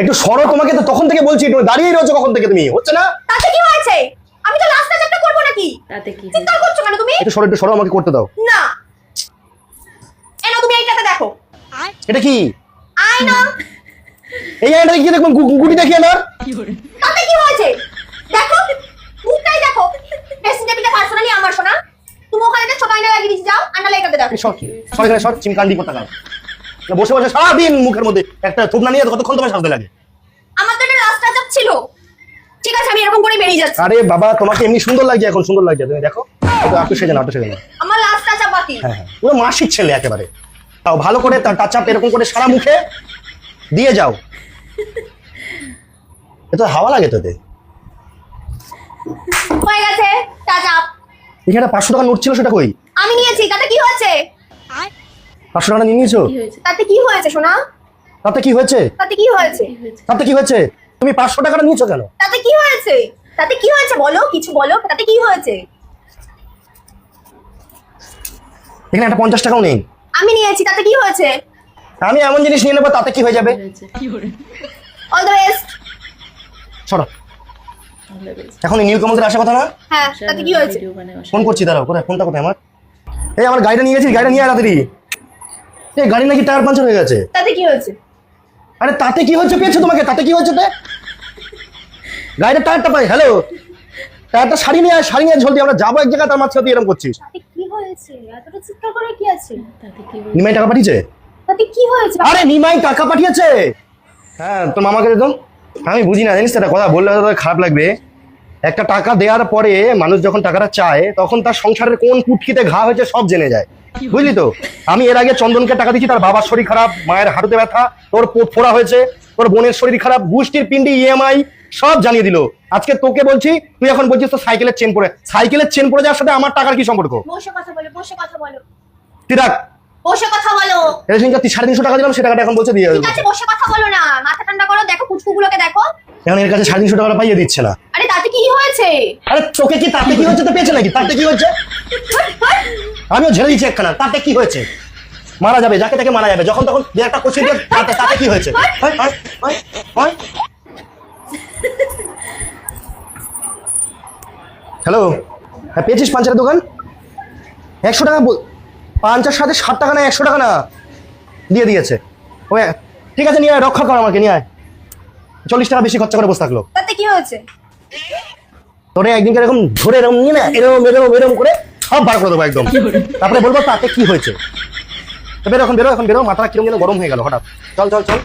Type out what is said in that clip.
একটু সরো তোমাকে তো তখন থেকে বলছি তুমি দাঁড়িয়ে রয়েছো কখন থেকে তুমি? হচ্ছে না? তাতে কি হয়েছে? আমি তো লাস্ট টাচটা করব নাকি? তাতে কি চিৎকার করছ কেন তুমি? একটু সরো একটু সরো আমাকে করতে দাও। না। এনো তুমি এইটাতে দেখো। এটা কি? আই না এই আয়নাটা কি দেখব গু- গুটি দেখি আমার তাতে কি হয়েছে? দেখো মুখটাই দেখো। ড্রেসিং টেবিলটা পার্সোনালি আমার শোনা তুমি ওখানে একটা ছোট আয়না লাগিয়ে দিয়েছি যাও। আয়না এটাতে দেখো। সর সর এখানে সর চিমকান্ডি করতে গাও বসে বসে সারাদিন মুখের মধ্যে একটা থুবনা নিয়ে কতক্ষণ তোমার সাজতে লাগে? আমার তো এটা লাস্ট টাচ ছিল। ঠিক আছে আমি এরকম করে বেরিয়ে যাচ্ছি। আরে বাবা তোমাকে এমনি সুন্দর লাগছে এখন সুন্দর লাগছে। তুমি দেখো একটু একটু সেজে না একটু সেজে না আমার লাস্ট টাচ বাকি হ্যাঁ হ্যাঁ। পুরো মাসিক ছেলে একেবারে। তাও ভালো করে তার টাচ আপ এরকম করে সারা মুখে দিয়ে যাও। এ তো হাওয়া লাগে তোতে হয়ে গেছে টাচ আপ এখানে পাঁচশো টাকা নোট ছিল সেটা কই? আমি নিয়েছি তাতে কি হয়েছে? পাঁচশো টাকা নিয়ে নিয়েছো কি হয়েছে তাতে কি হয়েছে সোনা তাতে কি হয়েছে তাতে কি হয়েছে কি হয়েছে তাতে কি হয়েছে তুমি পাঁচশো টাকাটা নিয়েছো কেন তাতে কি হয়েছে তাতে কি হয়েছে বলো কিছু বলো তাতে কি হয়েছে এখানে একটা পঞ্চাশ টাকাও নেই আমি নিয়েছি তাতে কি হয়েছে আমি এমন জিনিস নিয়ে নেব তাতে কি হয়ে যাবে অল দ্য বেস্ট সরো। এখন এই নীলকমলের আসা কথা না হ্যাঁ তাতে কি হয়েছে ফোন করছি দাঁড়াও কোথায় ফোনটা কোথায় আমার এই আমার গাড়িটা নিয়ে গেছিস গাড়িটা নিয়ে আয় তাড়াতাড়ি এই গাড়ি নাকি টায়ার পাঞ্চার হয়ে গেছে? তাতে কি হয়েছে? আরে তাতে কি হচ্ছে পেয়েছ তোমাকে? তাতে কি হয়েছে তে? গাড়িটা টায়ারটা পাই হ্যালো টায়ারটা শাড়ি নিয়ে আয় শাড়ি নিয়ে জলদি আমরা যাব এক জায়গায় তার মাঝখানে তুই এরকম করছিস। তাতে কি হয়েছে? এতটা চিৎকার করে কি আছে? তাতে কি হয়েছে? নিমাই টাকা পাঠিয়েছে? তাতে কি হয়েছে? আরে নিমাই টাকা পাঠিয়েছে! হ্যাঁ তোর মামাকে দে তো। আমি বুঝি না জানিস তো একটা কথা বললে তোর খারাপ লাগবে। একটা টাকা দেওয়ার পরে মানুষ যখন টাকাটা চায় তখন তার সংসারের কোন কুটকিতে ঘা হয়েছে সব জেনে যায়। বুঝলি তো? আমি এর আগে চন্দনকে টাকা দিচ্ছি তার বাবার শরীর খারাপ মায়ের হাঁটুতে ব্যথা তোর পোট ফোড়া হয়েছে তোর বোনের শরীর খারাপ গোষ্ঠীর পিন্ডি ইএমআই সব জানিয়ে দিল। আজকে তোকে বলছি তুই এখন বলছিস তো সাইকেলের চেন পরে সাইকেলের চেন পরে যাওয়ার সাথে আমার টাকার কি সম্পর্ক? বসে কথা বলো বসে কথা বলো। তুই রাখ। বসে কথা বলো। তুই সাড়ে তিনশো টাকা দিলাম সে টাকাটা এখন বলছে দিয়ে ঠিক আছে বসে কথা বলো না। মাথা ঠান্ডা করো দেখো পুচকুগুলোকে দেখো। এখন এর কাছে সাড়ে তিনশো টাকা পাইয়ে দিচ্ছে না। আরে তাতে কি হয়েছে? আরে চোখে কি তাতে কি হচ্ছে তো পেয়েছে নাকি? তাতে কি হচ্ছে? আমিও ঝেড়ে দিচ্ছি একখানা। তাতে কি হয়েছে? মারা যাবে যাকে তাকে মারা যাবে। যখন তখন একটা কোশ্চেন দিয়ে তাতে তাতে কি হয়েছে? হয়, হয়, হয়, হয়। হ্যালো হ্যাঁ পেয়েছিস পাঞ্চারের দোকান? একশো টাকা পাঞ্চার সাথে ষাট টাকা না একশো টাকা না? দিয়ে দিয়েছে। ও ঠিক আছে নিয়ে আয় রক্ষা কর আমাকে নিয়ে আয়। চল্লিশ টাকা বেশি খরচা করে বসে থাকল। তাতে কি হয়েছে? তোরে একদিনকে এরকম ধরে এরকম নিয়ে না এরকম এরকম এরকম করে সব বার করে দেবো একদম। তারপরে বলব তাতে কি হয়েছে? তবে বেরো এখন বেরো এখন বেরো মাথা কিরম গেলে গরম হয়ে গেল হঠাৎ। চল চল চল।